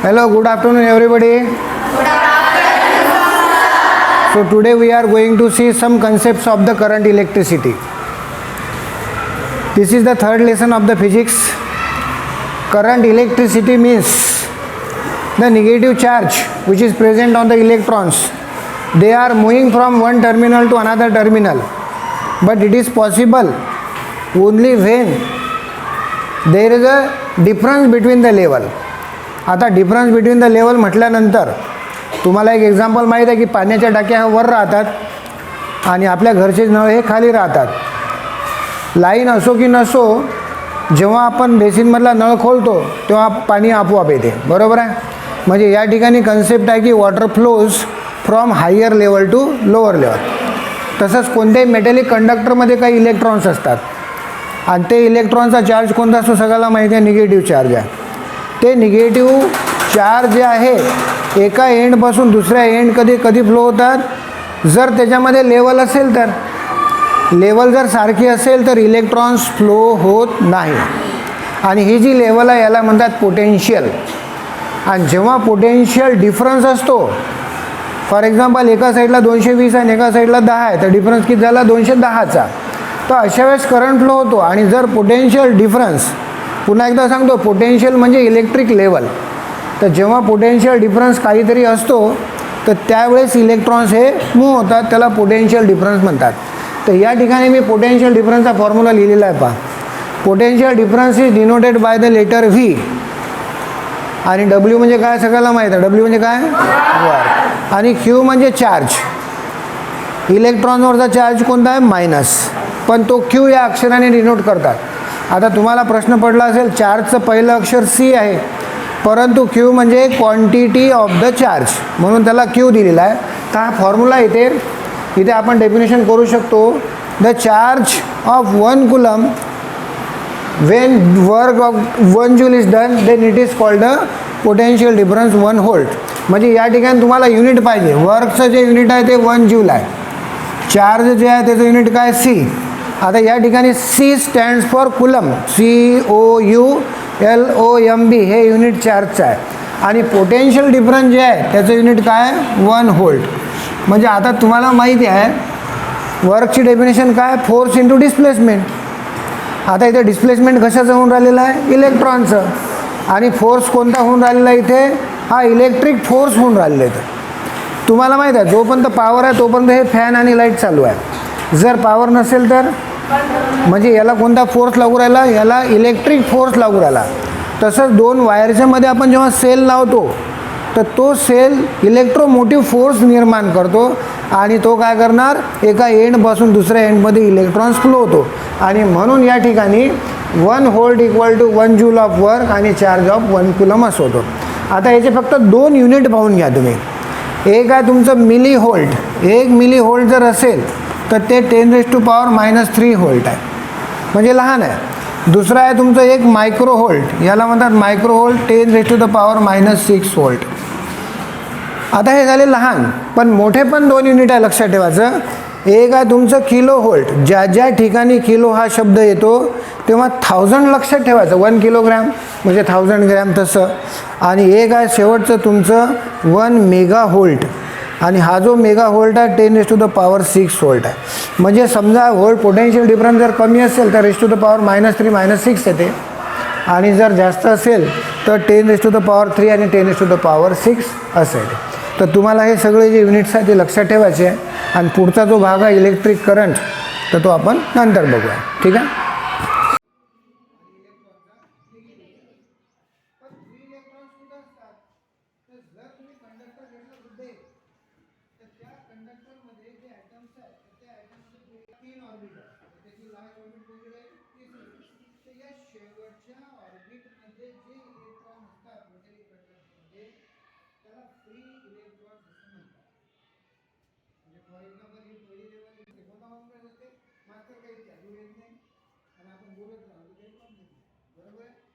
Hello, good afternoon, everybody. Good afternoon, so, today we are going to see some concepts of the current electricity. This is the third lesson of the physics. Current electricity means the negative charge which is present on the electrons. They are moving from one terminal to another terminal, but it is possible only when there is a difference between the level आता difference between the level म्हटल्यानंतर तुम्हाला एक example माहीत आहे की पाण्याच्या टाक्या वर राहतात आणि आपल्या घरचे नळ हे खाली राहतात. लाईन असो की नसो जेव्हा आपण बेसिनमधला नळ खोलतो तेव्हा पाणी आपोआप येते. बरोबर आहे? म्हणजे या ठिकाणी कन्सेप्ट आहे की water flows from higher level to lower level तसंच कोणत्याही मेटॅलिक कंडक्टरमध्ये काही इलेक्ट्रॉन्स असतात. आणि ते इलेक्ट्रॉनचा चार्ज कोणता असतो सगळ्याला माहिती आहे? निगेटिव्ह चार्ज आहे. ते निगेटिव्ह चार्ज जे आहे एका एंडपासून दुसऱ्या एंड कधी कधी फ्लो होतात. जर त्याच्यामध्ये लेवल असेल तर लेवल जर सारखी असेल तर इलेक्ट्रॉन्स फ्लो होत नाही. आणि ही जी लेवल आहे याला म्हणतात पोटेन्शियल आणि जेव्हा पोटेन्शियल डिफरन्स असतो फॉर एक्झाम्पल एका साईडला दोनशे वीस आहे आणि एका साईडला दहा आहे तर डिफरन्स किती झाला? दोनशे दहाचा. तर अशा वेळेस करंट फ्लो होतो. आणि जर पोटेन्शियल डिफरन्स पुन्हा एकदा सांगतो पोटेन्शियल म्हणजे इलेक्ट्रिक लेवल तर जेव्हा पोटेन्शियल डिफरन्स काहीतरी असतो तर त्यावेळेस इलेक्ट्रॉन्स हे मूव्ह होतात त्याला पोटेन्शियल डिफरन्स म्हणतात. तर या ठिकाणी मी पोटेन्शियल डिफरन्सचा फॉर्म्युला लिहिलेला आहे पहा. Potential difference is denoted by the letter V आणि डब्ल्यू म्हणजे काय सगळ्याला माहीत आहे? डब्ल्यू म्हणजे काय? वर आणि क्यू म्हणजे चार्ज इलेक्ट्रॉनवरचा चार्ज कोणता आहे? मायनस पण तो क्यू या अक्षराने डिनोट करतात. आता तुम्हाला प्रश्न पडला असेल चार्जचं पहिलं अक्षर सी आहे. परंतु क्यू म्हणजे क्वांटिटी ऑफ द चार्ज म्हणून त्याला क्यू दिलेला आहे. तर हा फॉर्म्युला इथे इथे आपण डेफिनेशन करू शकतो. The charge of one coulomb when work of one joule is done then it is called a potential difference one volt म्हणजे या ठिकाणी तुम्हाला युनिट पाहिजे. वर्कचं जे युनिट आहे ते वन जूल आहे. चार्ज जे आहे त्याचं युनिट काय? सी आता या ठिकाणी C stands for coulomb. C O U L O M B हे युनिट चार्जचं आहे. आणि पोटेन्शियल डिफरन्स जे आहे त्याचं युनिट काय वन होल्ट म्हणजे आता तुम्हाला माहिती आहे वर्कची डेफिनेशन काय? फोर्स इंटू डिस्प्लेसमेंट आता इथे डिस्प्लेसमेंट कशाचं होऊन राहिलेलं आहे? इलेक्ट्रॉनचं आणि फोर्स कोणता होऊन राहिलेला आहे इथे? हा इलेक्ट्रिक फोर्स होऊन राहिलेला आहे तुम्हाला माहीत आहे जोपर्यंत पॉवर आहे तोपर्यंत हे फॅन आणि लाइट चालू आहे. जर पॉवर नसेल तर? म्हणजे याला कोणता फोर्स लागू राहिला? याला इलेक्ट्रिक फोर्स लागू राहिला. तसंच दोन वायरच्या मध्ये आपण जेव्हा सेल लावतो तर तो सेल इलेक्ट्रोमोटिव्ह फोर्स निर्माण करतो आणि तो काय करणार? एका एंडपासून दुसऱ्या एंडमध्ये इलेक्ट्रॉन्स फ्लो होतो. आणि म्हणून या ठिकाणी one volt equal to one joule of work आणि चार्ज ऑफ वन कुलम असं होतो. आता याचे फक्त दोन युनिट पाहून घ्या तुम्ही. एक आहे तुमचं मिली होल्ट एक मिली होल्ट जर असेल तर ते ten raise to power minus three volt आहे. म्हणजे लहान आहे. दुसरं आहे तुमचं एक मायक्रो होल्ट याला म्हणतात micro volt ten raise to the power minus six volt आता हे झाले लहान. पण मोठे पण दोन युनिट आहे लक्षात ठेवायचं एक आहे तुमचं किलो होल्ट ज्या ज्या ठिकाणी किलो हा शब्द येतो तेव्हा थाउजंड लक्षात ठेवायचं. वन किलोग्रॅम म्हणजे थाउजंड ग्रॅम तसं. आणि एक आहे शेवटचं तुमचं वन मेगा होल्ट आणि हा जो मेगा व्होल्ट आहे ten raise to the power six volt आहे. म्हणजे समजा व्होल्ट पोटेन्शियल डिफरन्स जर कमी असेल तर raise to the power minus three minus six येते. आणि जर जास्त असेल तर ten raise to the power three आणि ten raise to the power six असेल तर तुम्हाला हे सगळे जे युनिट्स आहेत ते लक्षात ठेवायचे आहे. आणि पुढचा जो भाग आहे इलेक्ट्रिक करंट तर तो आपण नंतर बघूया. ठीक आहे? तीन ऑर्बिटर त्याची लाईन ऑर्बिट कोणती आहे? तीच तर या शेवटच्या ऑर्बिटमध्ये जे इलेक्ट्रॉन असतात म्हणजे मेटॅलिक कंडक्टरमध्ये म्हणजे त्याला फ्री इलेक्ट्रॉन असं म्हणतात. म्हणजे फॉर एक्झाम्पल ही पहिली लेवल कोणता वापरत असते मास्टर काही चालू येत नाही. आणि आपण बोलत राहतो काही प्रॉब्लेम नाही. बरोबर? आहे